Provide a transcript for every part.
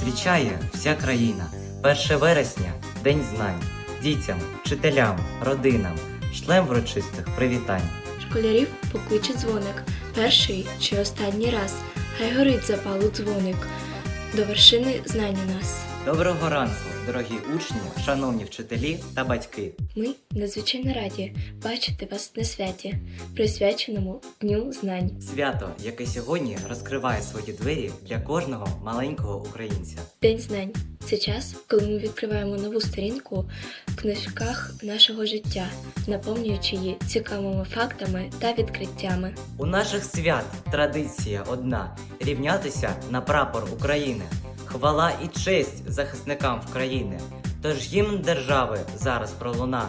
зустрічає вся країна. 1 вересня День знань. Дітям, вчителям, родинам, шлем врочистих привітань. Школярів покличе дзвоник, перший чи останній раз. Хай горить запалу дзвоник, до вершини знань у нас. Доброго ранку, дорогі учні, шановні вчителі та батьки. Ми надзвичайно раді бачити вас на святі, присвяченому Дню знань. Свято, яке сьогодні розкриває свої двері для кожного маленького українця. День знань це час, коли ми відкриваємо нову сторінку в книжках нашого життя, наповнюючи її цікавими фактами та відкриттями. У наших свят традиція одна рівнятися на прапор України. Хвала і честь захисникам України. Тож гімн держави зараз пролуна.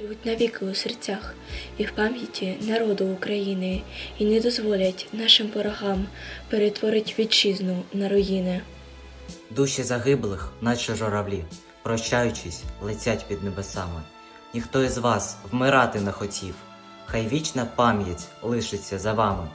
Живуть навіки у серцях і в пам'яті народу України і не дозволять нашим ворогам перетворити вітчизну на руїни. Душі загиблих, наче журавлі, прощаючись, летять під небесами. Ніхто із вас вмирати не хотів, хай вічна пам'ять лишиться за вами.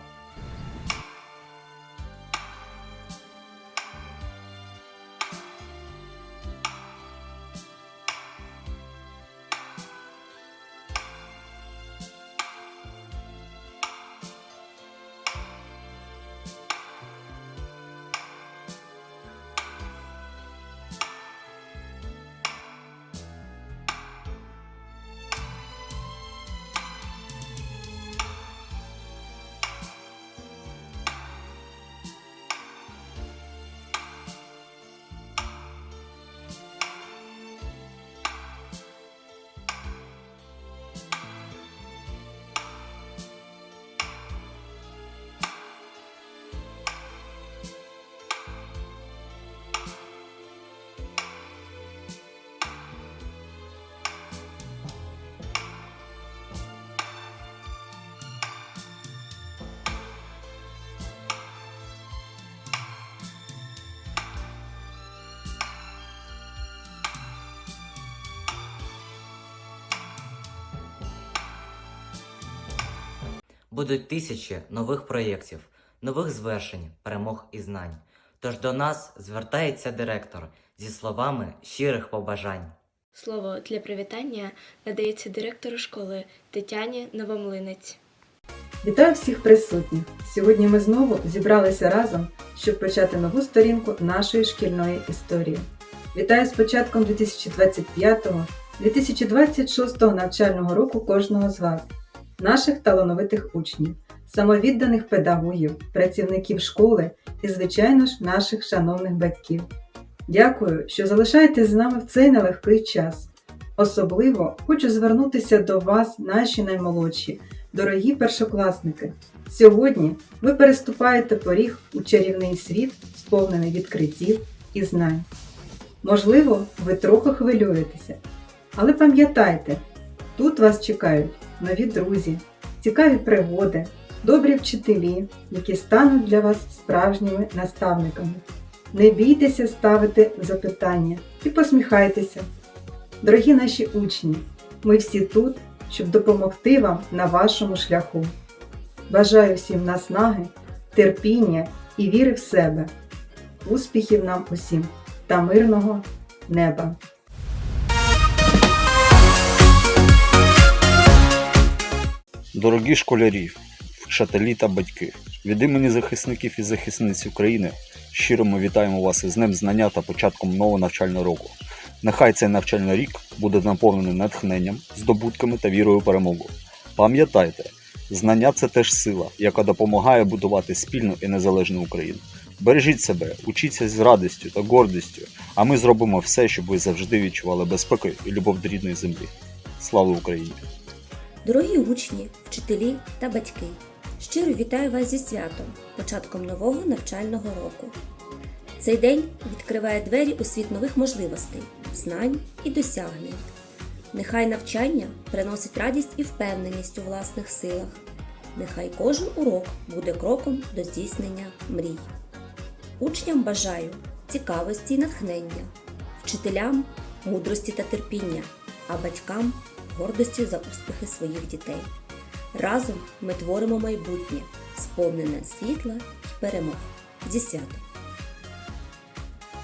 Будуть тисячі нових проєктів, нових звершень, перемог і знань. Тож до нас звертається директор зі словами щирих побажань. Слово для привітання надається директору школи Тетяні Новомлинець. Вітаю всіх присутніх! Сьогодні ми знову зібралися разом, щоб почати нову сторінку нашої шкільної історії. Вітаю з початком 2025-2026 навчального року кожного з вас, наших талановитих учнів, самовідданих педагогів, працівників школи і, звичайно ж, наших шановних батьків. Дякую, що залишаєтесь з нами в цей нелегкий час. Особливо хочу звернутися до вас, наші наймолодші, дорогі першокласники. Сьогодні ви переступаєте поріг у чарівний світ, сповнений відкриттів і знань. Можливо, ви трохи хвилюєтеся. Але пам'ятайте, тут вас чекають нові друзі, цікаві пригоди, добрі вчителі, які стануть для вас справжніми наставниками. Не бійтеся ставити запитання і посміхайтеся. Дорогі наші учні, ми всі тут, щоб допомогти вам на вашому шляху. Бажаю всім наснаги, терпіння і віри в себе. Успіхів нам усім та мирного неба! Дорогі школярі, вчителі та батьки, від імені захисників і захисниць України щиро ми вітаємо вас із Днем знання та початком нового навчального року. Нехай цей навчальний рік буде наповнений натхненням, здобутками та вірою у перемогу. Пам'ятайте, знання це теж сила, яка допомагає будувати спільну і незалежну Україну. Бережіть себе, учіться з радістю та гордістю, а ми зробимо все, щоб ви завжди відчували безпеку і любов до рідної землі. Слава Україні! Дорогі учні, вчителі та батьки, щиро вітаю вас зі святом, початком нового навчального року. Цей день відкриває двері у світ нових можливостей, знань і досягнень. Нехай навчання приносить радість і впевненість у власних силах. Нехай кожен урок буде кроком до здійснення мрій. Учням бажаю цікавості і натхнення, вчителям мудрості та терпіння, а батькам гордості за успіхи своїх дітей. Разом ми творимо майбутнє, сповнене світла і перемог. Зі святом!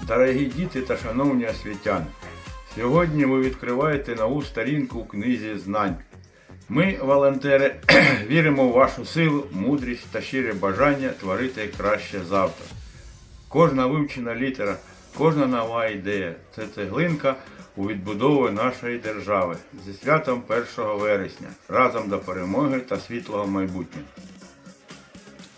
Дорогі діти та шановні освітяни, сьогодні ви відкриваєте нову сторінку у книзі знань. Ми, волонтери, віримо в вашу силу, мудрість та щире бажання творити краще завтра. Кожна вивчена літера, кожна нова ідея це цеглинка у відбудову нашої держави зі святом 1 вересня, разом до перемоги та світлого майбутнього.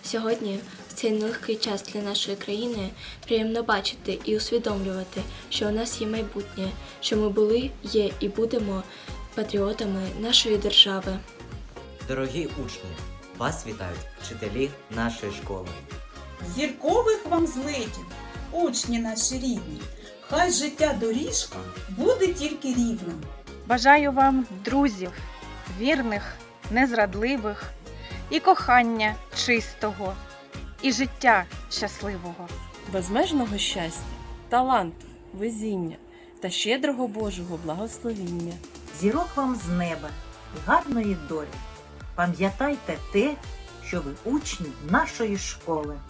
Сьогодні, в цей нелегкий час для нашої країни, приємно бачити і усвідомлювати, що у нас є майбутнє, що ми були, є і будемо патріотами нашої держави. Дорогі учні, вас вітають вчителі нашої школи. Зіркових вам злетів, учні наші рідні, хай життя доріжка буде тільки рівним. Бажаю вам друзів, вірних, незрадливих, і кохання чистого, і життя щасливого. безмежного щастя, таланту, везіння та щедрого Божого благословіння. Зірок вам з неба і гарної долі. Пам'ятайте те, що ви учні нашої школи.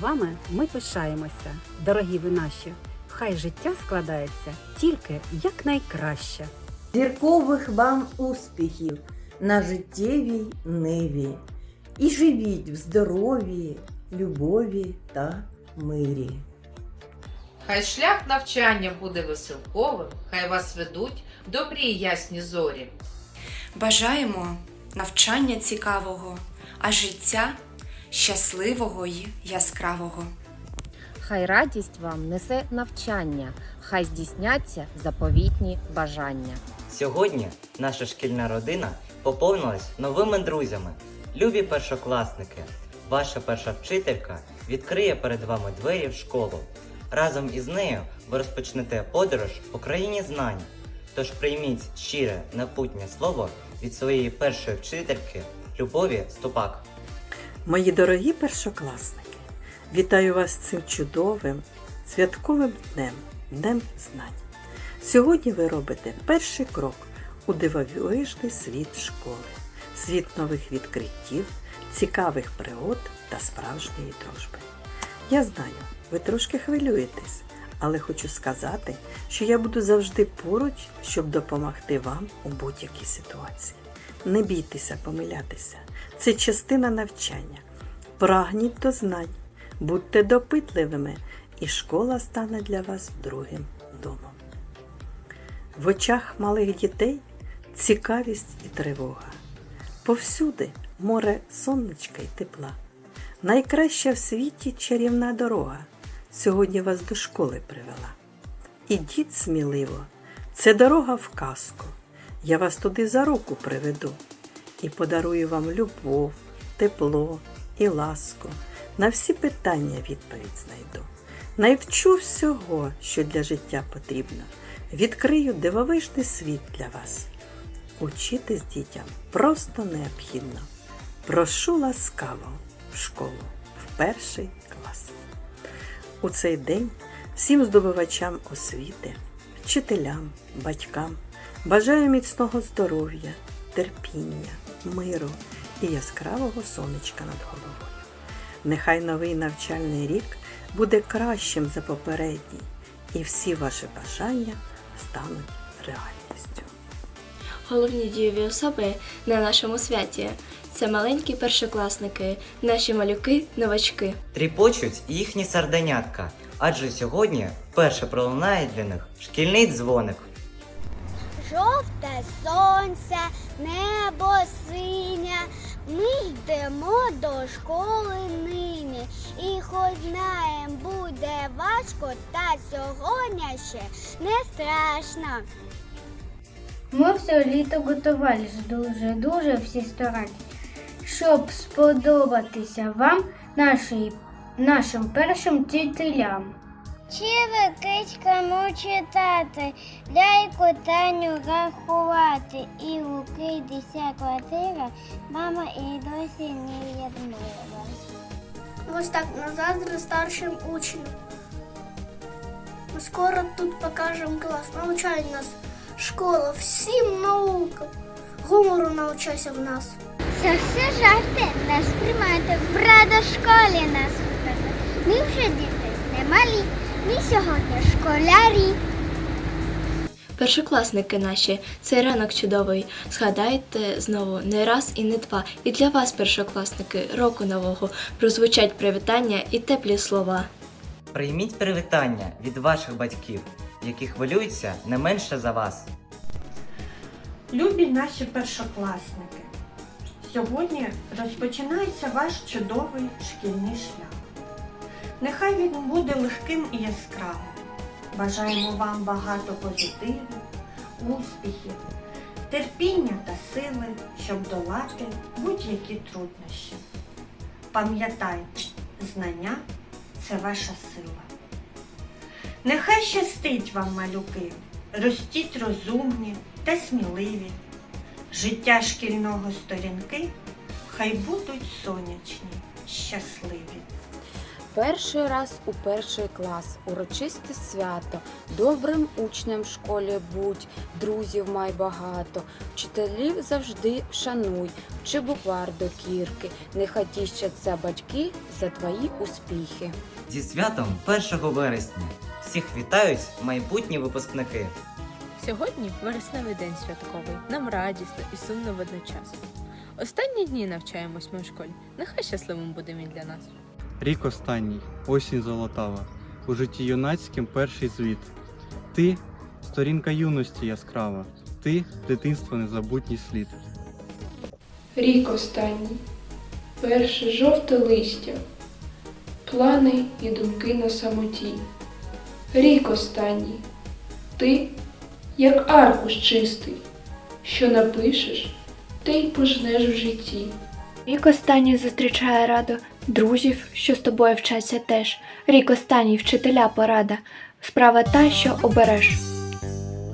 Вами ми пишаємося, дорогі ви наші. Хай життя складається тільки якнайкраще. Зіркових вам успіхів на життєвій ниві. І живіть в здоров'ї, любові та мирі. Хай шлях навчання буде веселковим, хай вас ведуть добрі й ясні зорі. Бажаємо навчання цікавого, а життя щасливого й яскравого. Хай радість вам несе навчання, хай здійсняться заповітні бажання. Сьогодні наша шкільна родина поповнилась новими друзями. Любі першокласники, ваша перша вчителька відкриє перед вами двері в школу. Разом із нею ви розпочнете подорож по країні знань. Тож прийміть щире напутнє слово від своєї першої вчительки Любові Ступак. Мої дорогі першокласники, вітаю вас цим чудовим святковим днем, Днем знань. Сьогодні ви робите перший крок у дивовижний світ школи, світ нових відкриттів, цікавих пригод та справжньої дружби. Я знаю, ви трошки хвилюєтесь, але хочу сказати, що я буду завжди поруч, щоб допомогти вам у будь-якій ситуації. Не бійтеся помилятися, це частина навчання. Прагніть до знань, будьте допитливими, і школа стане для вас другим домом. В очах малих дітей цікавість і тривога. Повсюди море сонечка й тепла. Найкраща в світі чарівна дорога сьогодні вас до школи привела. Ідіть сміливо, це дорога в казку. Я вас туди за руку приведу і подарую вам любов, тепло і ласку. На всі питання відповідь знайду. Навчу всього, що для життя потрібно. Відкрию дивовижний світ для вас. Учитись дітям просто необхідно. Прошу ласкаво в школу в перший клас. У цей день всім здобувачам освіти, вчителям, батькам бажаю міцного здоров'я, терпіння, миру і яскравого сонечка над головою. Нехай новий навчальний рік буде кращим за попередній, і всі ваші бажання стануть реальністю. Головні дієві особи на нашому святі це маленькі першокласники, наші малюки, новачки. Тріпочуть їхні сарденятка, адже сьогодні вперше пролунає для них шкільний дзвоник. Жовте сонце, небо синє, ми йдемо до школи нині. І хоч знаєм буде важко, та сьогодні ще не страшно. Ми все літо готувались дуже-дуже всі старань, щоб сподобатися вам, нашій, нашим першим вчителям. Чи ви кичкаmu читати, ляйку Таню рахувати, і луки дися квартира, мама і досі не відмила. Ось так назад старшим учням. Ми скоро тут покажемо клас. Навчай нас школа всім наукам. Гумору навчайся в нас. Це все жарти, не сприймайте, в радошколі нас вчити. Ми вже діти не малі, Ми сьогодні школярі. Першокласники наші, цей ранок чудовий. Згадайте знову не раз і не два. І для вас, першокласники, року нового прозвучать привітання і теплі слова. Прийміть привітання від ваших батьків, які хвилюються не менше за вас. Любі наші першокласники, сьогодні розпочинається ваш чудовий шкільний шлях. Нехай він буде легким і яскравим. Бажаємо вам багато позитиву, успіхів, терпіння та сили, щоб долати будь-які труднощі. Пам'ятайте, знання це ваша сила. Нехай щастить вам, малюки, ростіть розумні та сміливі. Життя шкільного сторінки хай будуть сонячні, щасливі. Перший раз у перший клас, урочисте свято, добрим учнем в школі будь, друзів май багато, вчителів завжди шануй, вчи буквар до кірки, нехай тіщаться батьки за твої успіхи. Зі святом 1 вересня всіх вітають майбутні випускники. Сьогодні вересневий день святковий, нам радісно і сумно водночас. Останні дні навчаємось ми в школі. Нехай щасливим буде він для нас. Рік останній, осінь золотава, у житті юнацьким перший звіт. Ти сторінка юності яскрава, ти дитинство незабутній слід. Рік останній, перше жовте листя, плани і думки на самоті. Рік останній, ти, як аркуш чистий, що напишеш, те й пожнеш в житті. Рік останній зустрічає радо друзів, що з тобою вчаться теж. Рік останній вчителя порада. Справа та, що обереш.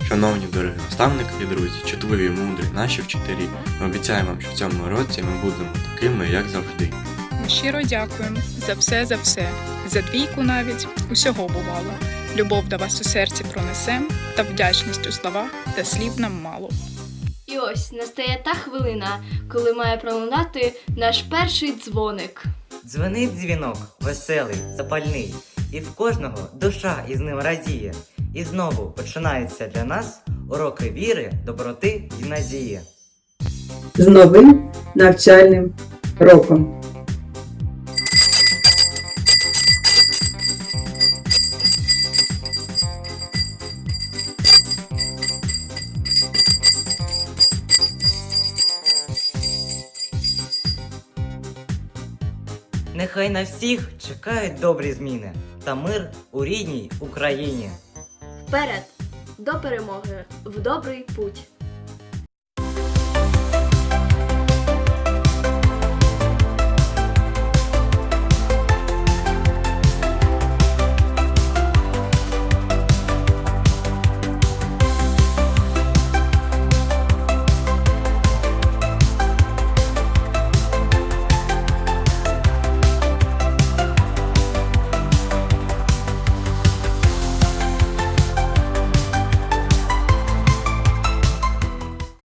Шановні дорогі наставники і друзі, чутливі і мудрі наші вчителі, ми обіцяємо вам, що в цьому році ми будемо такими, як завжди. Ми щиро дякуємо за все, за все, за двійку навіть усього бувало. Любов до вас у серці пронесем, та вдячність у словах, та слів нам мало. І ось настає та хвилина, коли має пролунати наш перший дзвоник. Дзвенить дзвінок, веселий, запальний, і в кожного душа із ним радіє. І знову починаються для нас уроки віри, доброти і надії. З новим навчальним роком! Нехай на всіх чекають добрі зміни та мир у рідній Україні. Вперед! До перемоги! В добрий путь!